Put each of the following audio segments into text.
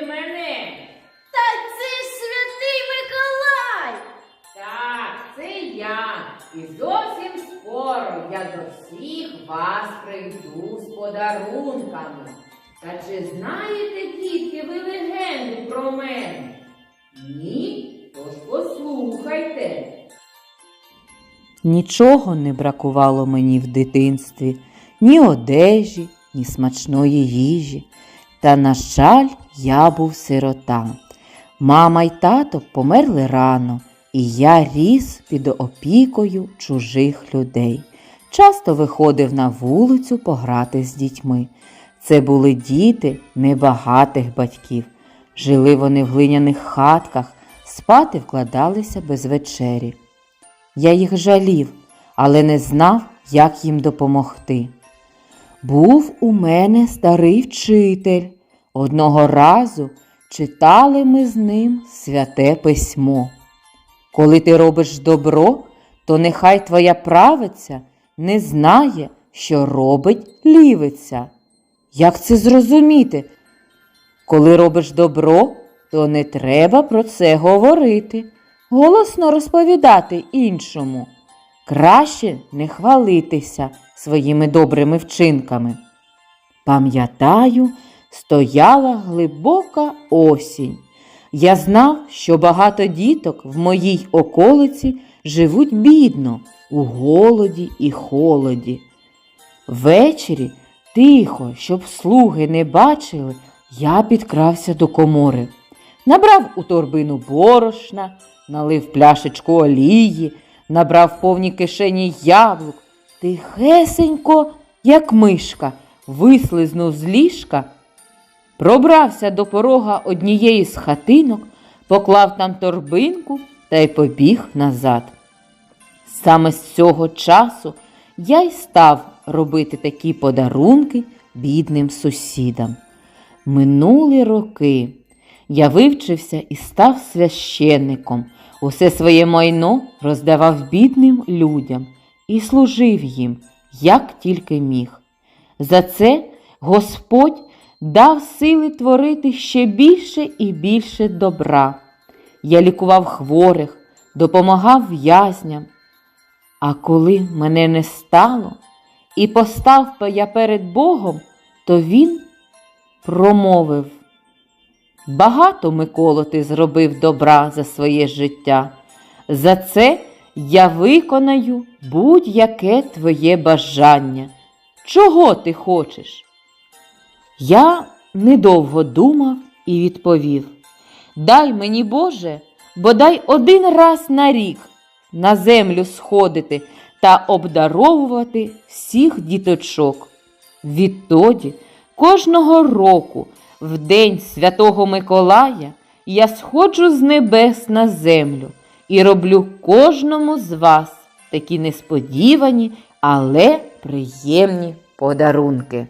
впізнали мене? Та це ж святий Миколай! Так, це я. І зовсім скоро я до всіх вас прийду з подарунками. Та чи знаєте, дітки, ви легенду про мене? Ні? Тож послухайте. Нічого не бракувало мені в дитинстві, ні одежі, ні смачної їжі. Та, на жаль, я був сирота. Мама й тато померли рано, і я ріс під опікою чужих людей. Часто виходив на вулицю пограти з дітьми. Це були діти небагатих батьків. Жили вони в глиняних хатках, спати вкладалися без вечері. Я їх жалів, але не знав, як їм допомогти. Був у мене старий вчитель. Одного разу читали ми з ним святе письмо. Коли ти робиш добро, то нехай твоя правиця не знає, що робить лівиця. Як це зрозуміти? Коли робиш добро, то не треба про це говорити, голосно розповідати іншому. Краще не хвалитися своїми добрими вчинками. Пам'ятаю, стояла глибока осінь. Я знав, що багато діток в моїй околиці живуть бідно, у голоді і холоді. Ввечері, тихо, щоб слуги не бачили, я підкрався до комори. Набрав у торбину борошна, налив пляшечку олії, набрав повні кишені яблук, тихесенько, як мишка, вислизнув з ліжка, пробрався до порога однієї з хатинок, поклав там торбинку та й побіг назад. Саме з цього часу я й став робити такі подарунки бідним сусідам. Минули роки. Я вивчився і став священником. Усе своє майно роздавав бідним людям і служив їм, як тільки міг. За це Господь дав сили творити ще більше і більше добра. Я лікував хворих, допомагав в'язням. А коли мене не стало, і постав я перед Богом, то він промовив. Багато, Миколо, ти зробив добра за своє життя. За це я виконаю будь-яке твоє бажання. Чого ти хочеш? Я недовго думав і відповів: Дай мені, Боже, бодай один раз на рік на землю сходити та обдаровувати всіх діточок. Відтоді кожного року, в день Святого Миколая, я сходжу з небес на землю і роблю кожному з вас такі несподівані, але приємні подарунки.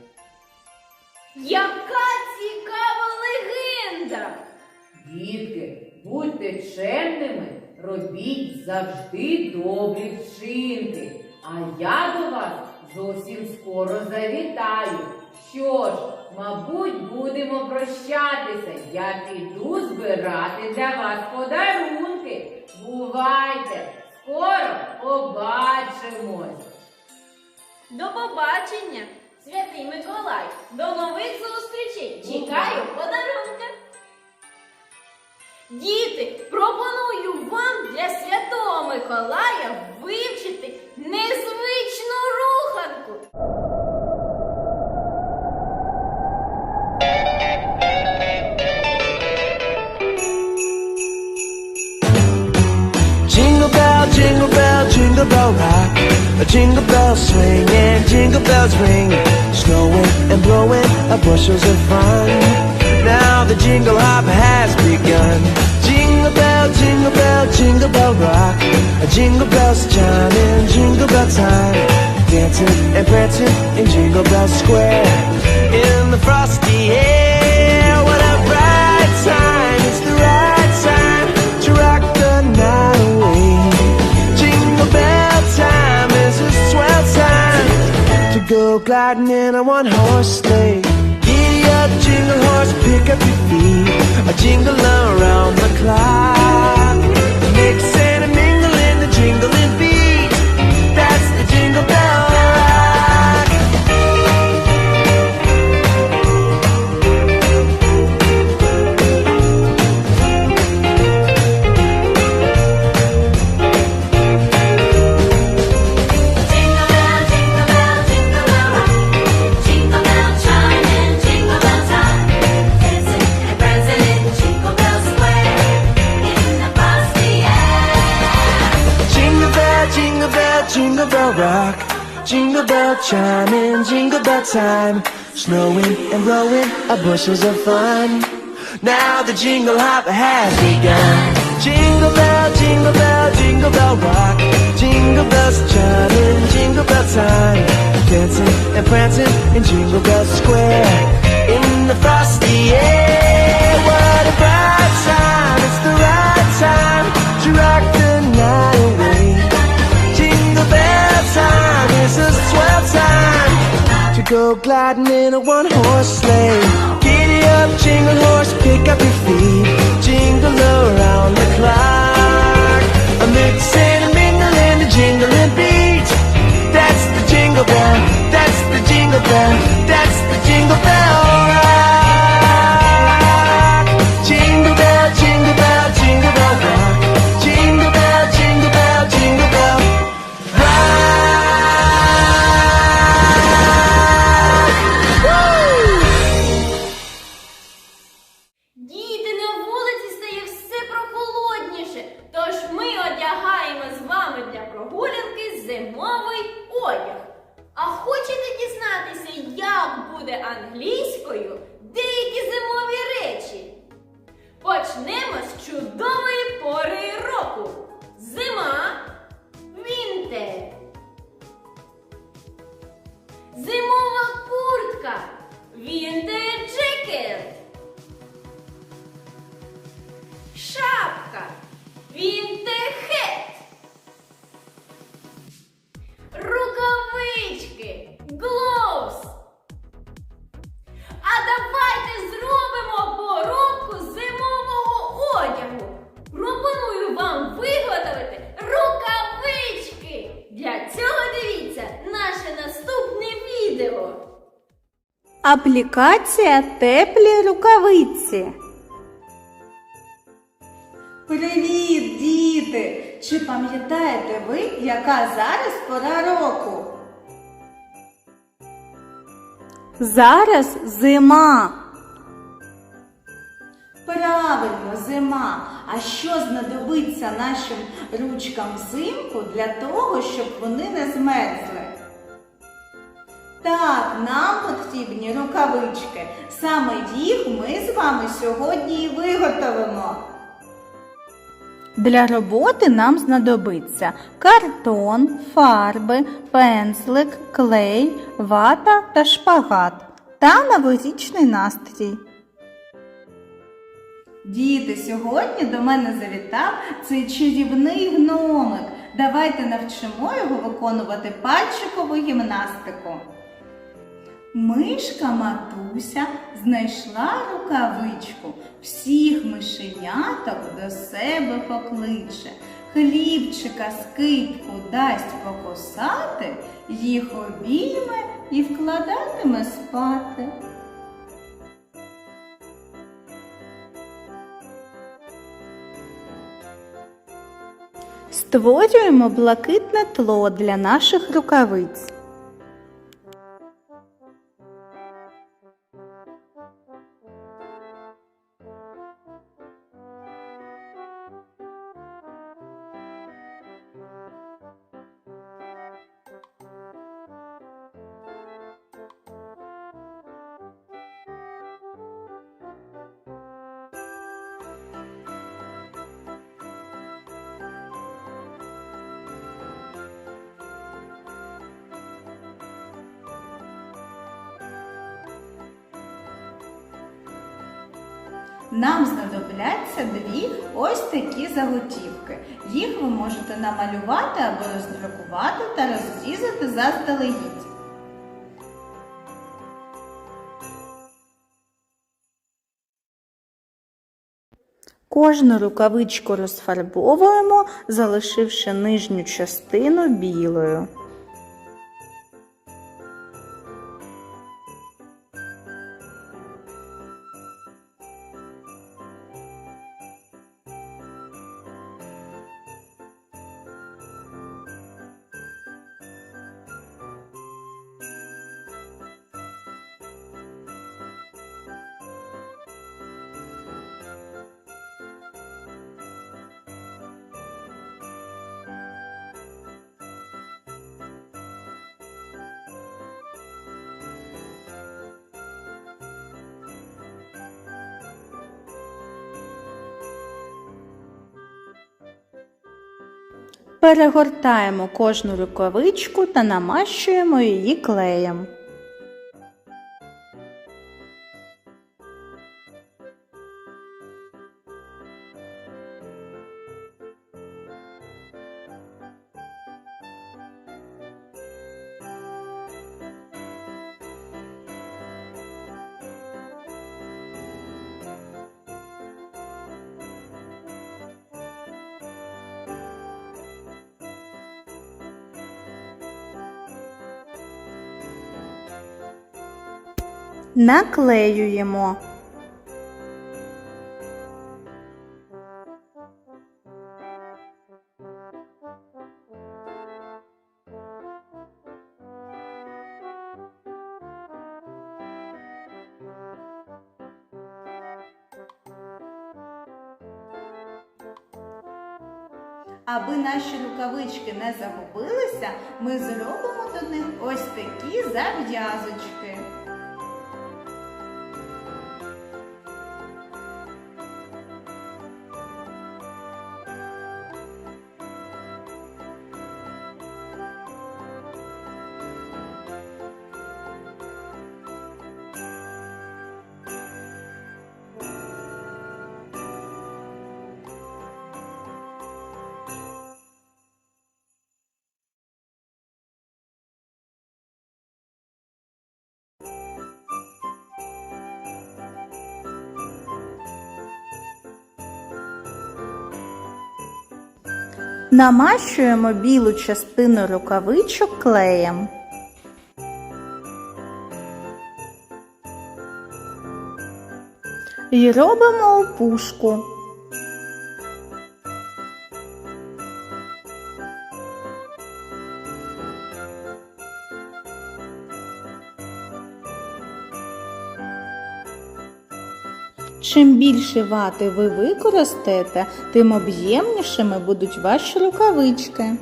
Яка цікава легенда! Дітки, будьте чемними, робіть завжди добрі вчинки. А я до вас зовсім скоро завітаю. Що ж, мабуть, будемо прощатися. Я піду збирати для вас подарунки. Бувайте! Скоро побачимось! До побачення, святий Миколай! До нових зустрічей! Чекаю подарунка! Діти, пропоную вам для святого Миколая вивчити незвичну руханку. Jingle bell, jingle bell, jingle bell rock. A jingle bell swing and jingle bells ring. Snowing and blowing up bushels of fun. Now the jingle hop has begun. Jingle bell, jingle bell, jingle bell rock. Jingle bells chime in jingle bell time. Dancing and prancing in Jingle Bell Square. In the frosty air, gliding in a one horse sleigh. Giddy up, jingle horse, pick up your feet. A jingle around the clock. Mix and a mingle in the jingling beat. Time. Snowing and blowing are bushels of fun. Now the jingle hop has begun. Jingle bell, jingle bell, jingle bell rock. Jingle bells chime in jingle bell time. Dancing and prancing in Jingle Bell Square. In the frosty air, what a bright time. It's the right time to rock the night away. Jingle bell time is a swell time go gliding in a one horse sleigh. Зимовий одяг. А хочете дізнатися, як буде англійською деякі зимові речі? Почнемо з чудової пори року. Зима, вінтер. Зимова куртка. Вінтер джекет. Шапка. Вінтехет. Аплікація теплі рукавиці. Привіт, діти! Чи пам'ятаєте ви, яка зараз пора року? Зараз зима. Правильно, зима. А що знадобиться нашим ручкам взимку для того, щоб вони не змерзли? Так, нам потрібні рукавички. Саме їх ми з вами сьогодні і виготовимо. Для роботи нам знадобиться картон, фарби, пензлик, клей, вата та шпагат та новорічний настрій. Діти, сьогодні до мене завітав цей чарівний гномик. Давайте навчимо його виконувати пальчикову гімнастику. Мишка матуся знайшла рукавичку, всіх мишеняток до себе покличе. Хлібчика скипку дасть покосати, їх обійме і вкладатиме спати. Створюємо блакитне тло для наших рукавиць. Нам знадобляться дві ось такі заготівки. Їх ви можете намалювати або роздрукувати та розрізати заздалегідь. Кожну рукавичку розфарбовуємо, залишивши нижню частину білою. Перегортаємо кожну рукавичку та намащуємо її клеєм. Наклеюємо. Аби наші рукавички не загубилися, ми зробимо до них ось такі зав'язочки. Намащуємо білу частину рукавичок клеєм. І робимо опушку. Чим більше вати ви використаєте, тим об'ємнішими будуть ваші рукавички.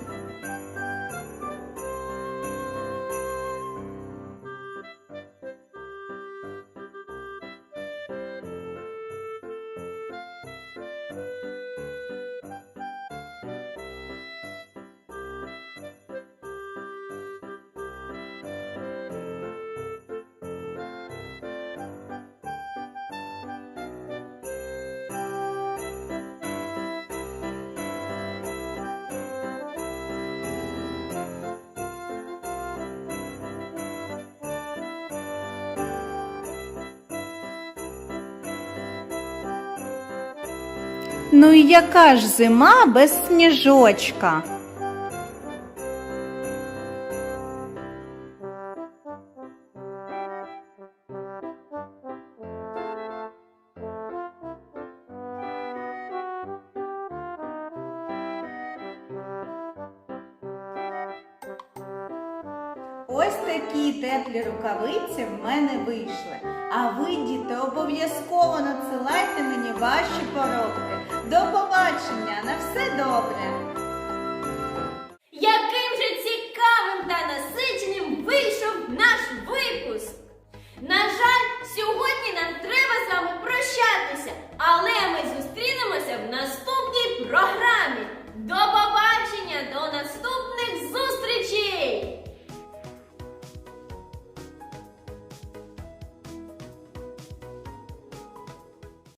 Ну і яка ж зима без сніжочка? діти, обов'язково надсилайте мені ваші поробки. До побачення! На все добре! Яким же цікавим та насиченим вийшов наш випуск! На жаль, сьогодні нам треба з вами прощатися, але ми зустрінемося в наступній програмі. До побачення, до наступних зустрічей!